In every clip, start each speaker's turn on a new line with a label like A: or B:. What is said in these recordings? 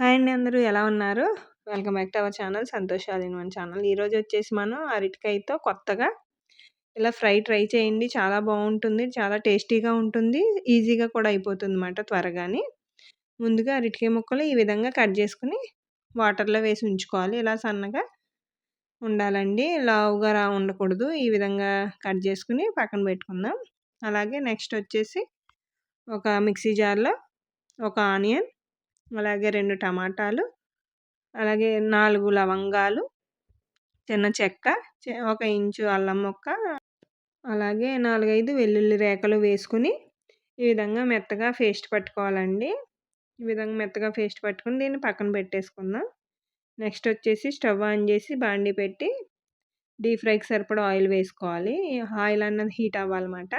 A: Hi అండి అందరూ ఎలా ఉన్నారు? Welcome back to our channel సంతోషాలు ఇన్ వన్ ఛానల్. ఈరోజు వచ్చేసి మనం అరటికాయతో కొత్తగా ఇలా ఫ్రై ట్రై చేయండి. చాలా బాగుంటుంది చాలా టేస్టీగా ఉంటుంది ఈజీగా కూడా అయిపోతుంది అన్నమాట త్వరగాని. ముందుగా అరటికాయ ముక్కలు ఈ విధంగా కట్ చేసుకుని వాటర్లో వేసి ఉంచుకోవాలి. ఇలా సన్నగా ఉండాలండి. లావుగా రా ఉండకూడదు. ఈ విధంగా కట్ చేసుకుని పక్కన పెట్టుకుందాం. అలాగే నెక్స్ట్ వచ్చేసి ఒక మిక్సీ జార్లో ఒక ఆనియన్ అలాగే రెండు టమాటాలు అలాగే నాలుగు లవంగాలు చిన్న చెక్క ఒక ఇంచు అల్లం ముక్క అలాగే నాలుగైదు వెల్లుల్లి రేఖలు వేసుకుని ఈ విధంగా మెత్తగా పేస్ట్ పట్టుకోవాలండి. ఈ విధంగా మెత్తగా పేస్ట్ పట్టుకుని దీన్ని పక్కన పెట్టేసుకుందాం. నెక్స్ట్ వచ్చేసి స్టవ్ ఆన్ చేసి బాండి పెట్టి డీప్ ఫ్రైకి సరిపడా ఆయిల్ వేసుకోవాలి. ఆయిల్ అన్నది హీట్ అవ్వాలన్నమాట.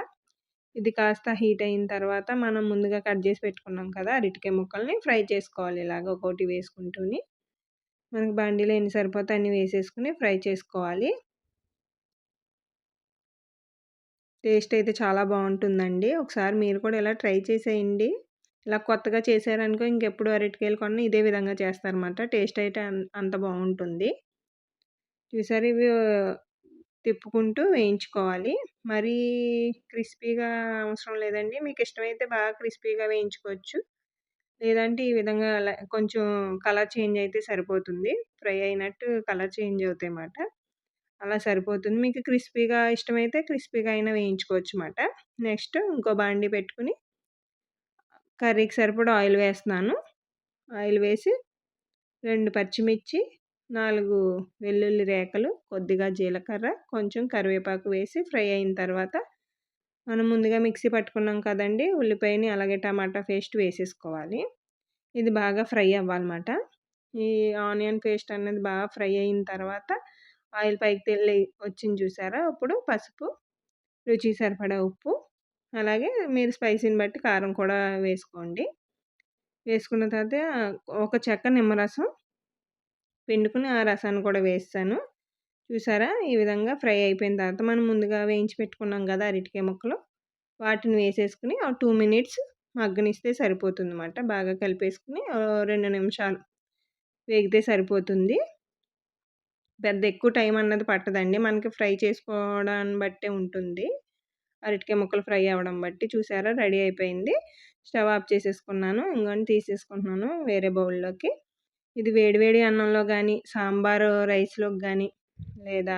A: ఇది కాస్త హీట్ అయిన తర్వాత మనం ముందుగా కట్ చేసి పెట్టుకున్నాం కదా అరటికాయ ముక్కల్ని ఫ్రై చేసుకోవాలి ఇలాగ ఒకటి వేసుకుంటూని. మనకి బండిలో ఎన్ని సరిపోతే అన్ని వేసేసుకుని ఫ్రై చేసుకోవాలి. టేస్ట్ అయితే చాలా బాగుంటుందండి. ఒకసారి మీరు కూడా ఇలా ట్రై చేసేయండి. ఇలా కొత్తగా చేశారనుకో ఇంకెప్పుడు అరటికాయలు కొన్నా ఇదే విధంగా చేస్తారన్నమాట. టేస్ట్ అయితే అంత బాగుంటుంది. చూసారు ఇవి తిప్పుకుంటూ వేయించుకోవాలి. మరీ క్రిస్పీగా అవసరం లేదండి. మీకు ఇష్టమైతే బాగా క్రిస్పీగా వేయించుకోవచ్చు. లేదంటే ఈ విధంగా కొంచెం కలర్ చేంజ్ అయితే సరిపోతుంది. ఫ్రై అయినట్టు కలర్ చేంజ్ అవుతాయి అన్నమాట అలా సరిపోతుంది. మీకు క్రిస్పీగా ఇష్టమైతే క్రిస్పీగా అయినా వేయించుకోవచ్చు అన్నమాట నెక్స్ట్ ఇంకో బాండి పెట్టుకుని కర్రీకి సరిపడా ఆయిల్ వేస్తున్నాను. ఆయిల్ వేసి రెండు పచ్చిమిర్చి నాలుగు వెల్లుల్లి రేఖలు కొద్దిగా జీలకర్ర కొంచెం కరివేపాకు వేసి ఫ్రై అయిన తర్వాత మనం ముందుగా మిక్సీ పట్టుకున్నాం కదండి ఉల్లిపాయని అలాగే టమాటా పేస్ట్ వేసేసుకోవాలి. ఇది బాగా ఫ్రై అవ్వాలన్నమాట. ఈ ఆనియన్ పేస్ట్ అనేది బాగా ఫ్రై అయిన తర్వాత ఆయిల్ పైకి తెల్లి వచ్చింది చూసారా? అప్పుడు పసుపు రుచి సరిపడా ఉప్పు అలాగే మీరు స్పైసీని బట్టి కారం కూడా వేసుకోండి. వేసుకున్న తర్వాత ఒక చెక్క నిమ్మరసం పిండుకుని ఆ రసాన్ని కూడా వేస్తాను. చూసారా? ఈ విధంగా ఫ్రై అయిపోయిన తర్వాత మనం ముందుగా వేయించి పెట్టుకున్నాం కదా అరటికాయ ముక్కలు. వాటిని వేసేసుకుని ఆ టూ మినిట్స్ మగ్గనిస్తే సరిపోతుంది అన్నమాట బాగా కలిపేసుకుని రెండు నిమిషాలు వేగితే సరిపోతుంది. పెద్ద ఎక్కువ టైం అన్నది పట్టదండి. మనకి ఫ్రై చేసుకోవడాన్ని బట్టే ఉంటుంది. అరటికాయ ముక్కలు ఫ్రై అవ్వడం బట్టి చూసారా? రెడీ అయిపోయింది. స్టవ్ ఆఫ్ చేసేసుకున్నాను. ఇంకొని తీసేసుకుంటున్నాను వేరే బౌల్లోకి. ఇది వేడివేడి అన్నంలో కానీ సాంబారు రైస్లోకి కానీ లేదా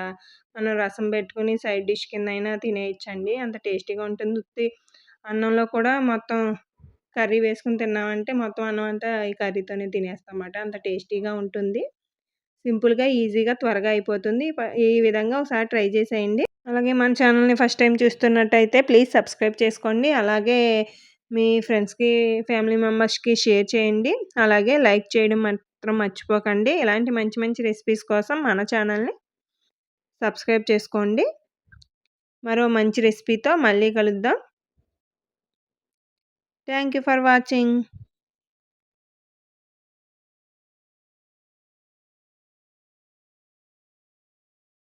A: మనం రసం పెట్టుకుని సైడ్ డిష్ కింద అయినా తినేయచ్చండి. అంత టేస్టీగా ఉంటుంది. ఉత్తి అన్నంలో కూడా మొత్తం కర్రీ వేసుకుని తిన్నామంటే మొత్తం అన్నం అంతా ఈ కర్రీతోనే తినేస్తాం అన్నమాట అంత టేస్టీగా ఉంటుంది. సింపుల్గా ఈజీగా త్వరగా అయిపోతుంది. ఈ విధంగా ఒకసారి ట్రై చేసేయండి. అలాగే మన ఛానల్ని ఫస్ట్ టైం చూస్తున్నట్టయితే ప్లీజ్ సబ్స్క్రైబ్ చేసుకోండి. అలాగే మీ ఫ్రెండ్స్కి ఫ్యామిలీ మెంబర్స్కి షేర్ చేయండి. అలాగే లైక్ చేయడం మాత్రం మర్చిపోకండి. ఇలాంటి మంచి మంచి రెసిపీస్ కోసం మన ఛానల్ని సబ్స్క్రైబ్ చేసుకోండి. మరో మంచి రెసిపీతో మళ్ళీ కలుద్దాం. Thank you for watching